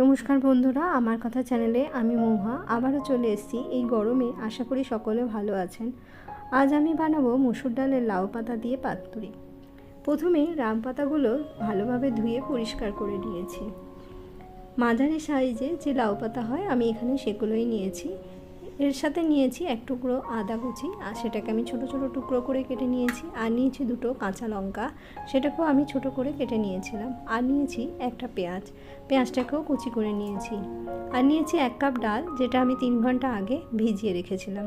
নমস্কার বন্ধুরা, আমার কথা চ্যানেলে আমি মৌহা। আবারও চলে এসেছি এই গরমে। আশা করি সকলে ভালো আছেন। আজ আমি বানাবো মুসুর ডালের লাউ পাতা দিয়ে পাতুরি। প্রথমে রাম পাতাগুলো ভালোভাবে ধুয়ে পরিষ্কার করে নিয়েছি। মাঝারি সাইজে যে লাউ পাতা হয়, আমি এখানে সেগুলোই নিয়েছি। এর সাথে নিয়েছি এক টুকরো আদা কুচি, আর সেটাকে আমি ছোট ছোট টুকরো করে কেটে নিয়েছি। আর নিয়েছি দুটো কাঁচা লঙ্কা, সেটাকেও আমি ছোট করে কেটে নিয়েছিলাম। আর নিয়েছি একটা পেঁয়াজ, পেঁয়াজটাকেও কুচি করে নিয়েছি। আর নিয়েছি এক কাপ ডাল, যেটা আমি তিন ঘণ্টা আগে ভিজিয়ে রেখেছিলাম।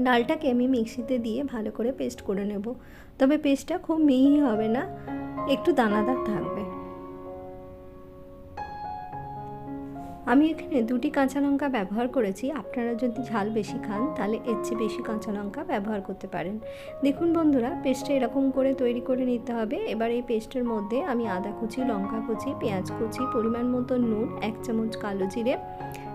ডালটাকে আমি মিক্সিতে দিয়ে ভালো করে পেস্ট করে নেব। তবে পেস্টটা খুব মিহি হবে না, একটু দানাদার থাকবে। আমি এখানে দুটি কাঁচা লঙ্কা ব্যবহার করেছি। আপনারা যদি ঝাল বেশি খান, তাহলে এর চেয়ে বেশি কাঁচা লঙ্কা ব্যবহার করতে পারেন। দেখুন বন্ধুরা পেস্টটা এরকম করে তৈরি করে নিতে হবে। এবার এই পেস্টের মধ্যে আমি আদা কুচি, লঙ্কা কুচি, পেঁয়াজ কুচি, পরিমাণ মতো নুন, এক চামচ কালো জিরে,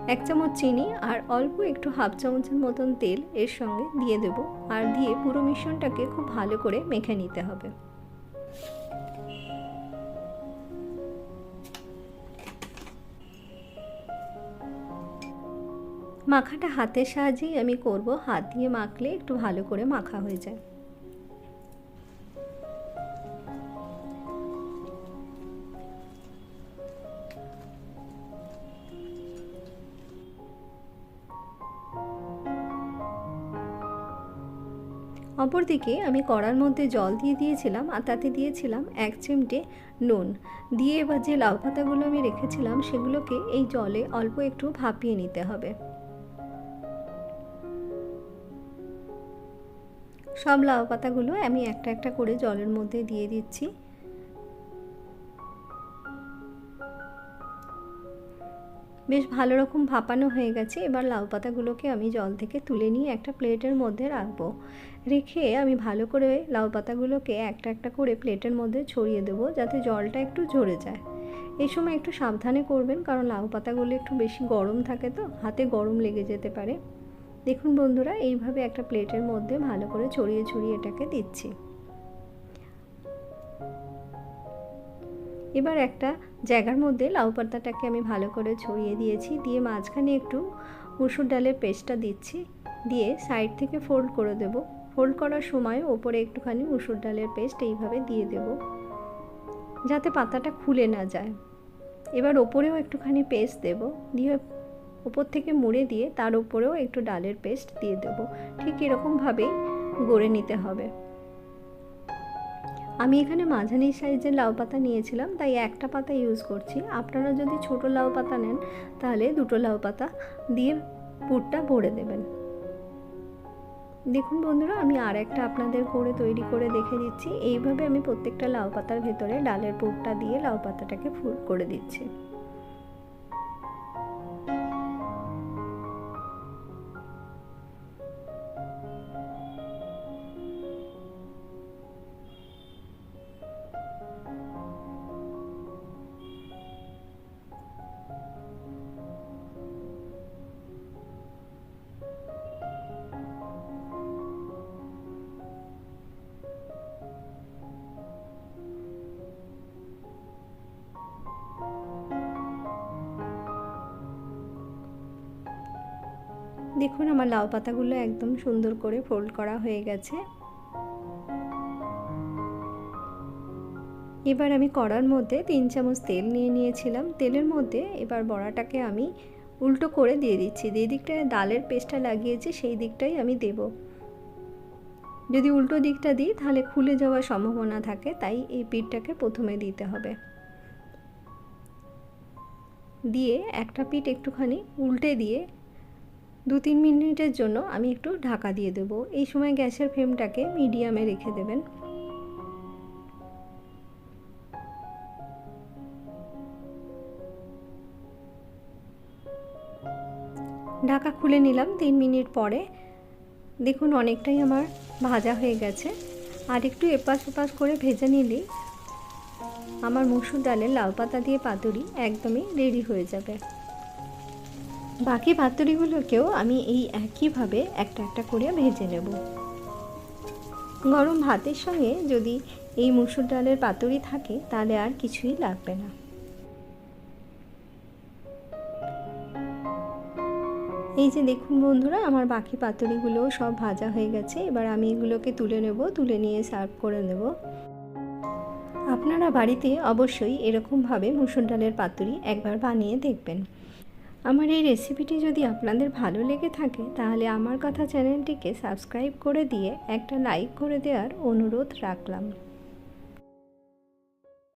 এক চামচ চিনি আর অল্প একটু হাফ চামচের মতন তেল এর সঙ্গে দিয়ে দেব। আর দিয়ে পুরো মিশ্রণটাকে খুব ভালো করে মেখে নিতে হবে। মাখাটা হাতের সাহায্যেই আমি করব। হাত দিয়ে মাখলে একটু ভালো করে মাখা হয়ে যায়। অপরদিকে আমি কড়ার মধ্যে জল দিয়ে দিয়েছিলাম আর তাতে দিয়েছিলাম এক চিমটে নুন। দিয়ে এবার যে লাউ পাতাগুলো আমি রেখেছিলাম সেগুলোকে এই জলে অল্প একটু ভাপিয়ে নিতে হবে। সব লাউ পাতাগুলো আমি একটা একটা করে জলের মধ্যে দিয়ে দিচ্ছি। বেশ ভালো রকম ভাপানো হয়ে গেছে। এবার লাউ পাতাগুলোকে আমি জল থেকে তুলে নিয়ে একটা প্লেটের মধ্যে রাখব। রেখে আমি ভালো করে লাউ পাতাগুলোকে একটা একটা করে প্লেটের মধ্যে ছড়িয়ে দেবো যাতে জলটা একটু ঝরে যায়। এই সময় একটু সাবধানে করবেন কারণ লাউ পাতাগুলো একটু বেশি গরম থাকে তো, হাতে গরম লেগে যেতে পারে। দেখুন বন্ধুরা, এইভাবে একটা প্লেটের মধ্যে ভালো করে ছড়িয়ে ছড়িয়ে এটাকে দিচ্ছি। এবার একটা জায়গার মধ্যে লাউ পাতাটাকে আমি ভালো করে ছড়িয়ে দিয়েছি, দিয়ে মাঝখানে একটু মুসুর ডালের পেস্টটা দিচ্ছি, দিয়ে সাইড থেকে ফোল্ড করে দেব। ফোল্ড করার সময় ওপরে একটুখানি মুসুর ডালের পেস্ট এইভাবে দিয়ে দেব, যাতে পাতাটা খুলে না যায়। এবার ওপরেও একটুখানি পেস্ট দেব, দিয়ে ওপর থেকে মুড়ে দিয়ে তার উপরেও একটু ডালের পেস্ট দিয়ে দেবো। ঠিক এরকমভাবেই গড়ে নিতে হবে। আমি এখানে মাঝারি সাইজের লাউ পাতা নিয়েছিলাম, তাই একটা পাতা ইউজ করছি। আপনারা যদি ছোট লাউ পাতা নেন, তাহলে দুটো লাউ পাতা দিয়ে পুরটা ভরে দেবেন। দেখুন বন্ধুরা, আমি আর একটা আপনাদের করে তৈরি করে দেখে দিচ্ছি। এইভাবে আমি প্রত্যেকটা লাউ পাতার ভেতরে ডালের পুরটা দিয়ে লাউ পাতাটাকে ফুল করে দিচ্ছি। দেখুন, আমার লাউ পাতাগুলো একদম সুন্দর করে ফোল্ড করা হয়ে গেছে। এবার আমি কড়ার মধ্যে তিন চামচ তেল নিয়ে নিয়েছিলাম। তেলের মধ্যে এবার বড়াটাকে আমি উল্টো করে দিয়ে দিচ্ছি। যে দিকটায় ডালের পেস্টটা লাগিয়েছি, সেই দিকটাই আমি দেব। যদি উল্টো দিকটা দিই, তাহলে খুলে যাওয়ার সম্ভাবনা থাকে, তাই এই পিঠটাকে প্রথমে দিতে হবে। দিয়ে একটা পিঠ একটুখানি উল্টে দিয়ে দু তিন মিনিটের জন্য আমি একটু ঢাকা দিয়ে দেবো। এই সময় গ্যাসের ফ্লেমটাকে মিডিয়ামে রেখে দেবেন। ঢাকা খুলে নিলাম তিন মিনিট পরে। দেখুন অনেকটাই আমার ভাজা হয়ে গেছে। আর একটু এপাশ ওপাশ করে ভেজে নিলেই আমার মুসুর ডালের লাউ পাতা দিয়ে পাতুরি একদমই রেডি হয়ে যাবে। বাকি পাতুরিগুলোকেও আমি এই একইভাবে একটা একটা করে ভেজে নেব। গরম ভাতের সঙ্গে যদি এই মুসুর ডালের পাতুরি থাকে, তাহলে আর কিছুই লাগবে না। এই যে দেখুন বন্ধুরা, আমার বাকি পাতুরিগুলো সব ভাজা হয়ে গেছে। এবার আমি এগুলোকে তুলে নেব, তুলে নিয়ে সার্ভ করে নেব। আপনারা বাড়িতে অবশ্যই এরকমভাবে মুসুর ডালের পাতুরি একবার বানিয়ে দেখবেন। আমার এই রেসিপিটি যদি আপনাদের ভালো লেগে থাকে, তাহলে আমার কথা চ্যানেলটিকে সাবস্ক্রাইব করে দিয়ে একটা লাইক করে দেওয়ার অনুরোধ রাখলাম।